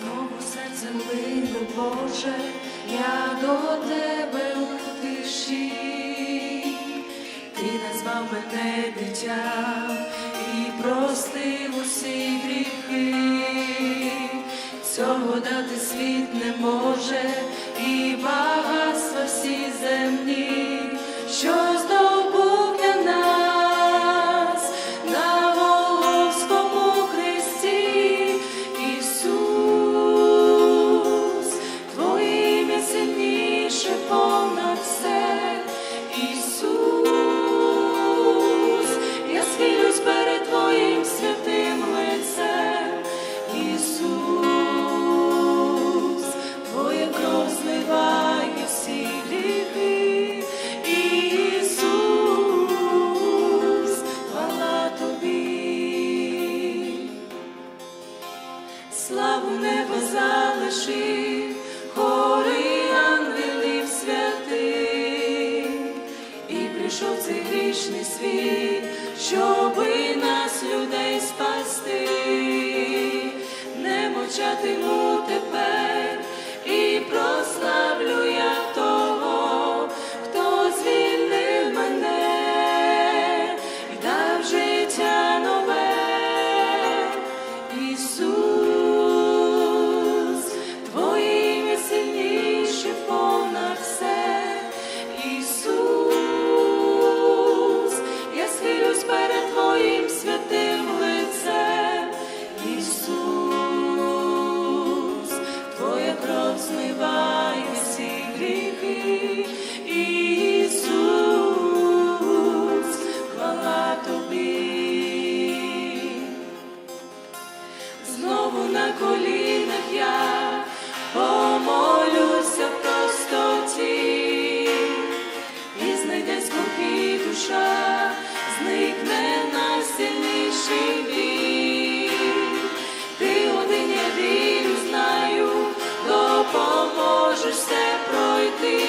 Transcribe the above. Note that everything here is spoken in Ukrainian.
Знову серце лине, Боже, я до тебе у тиші. Ти назвав мене дитя і простив усі гріхи. Цього дати світ не може, знову на колінах я помолюся в простоті, і знайде спокій душа, зникне найсильніший біль. Ти один я вірю, знаю, допоможеш все пройти.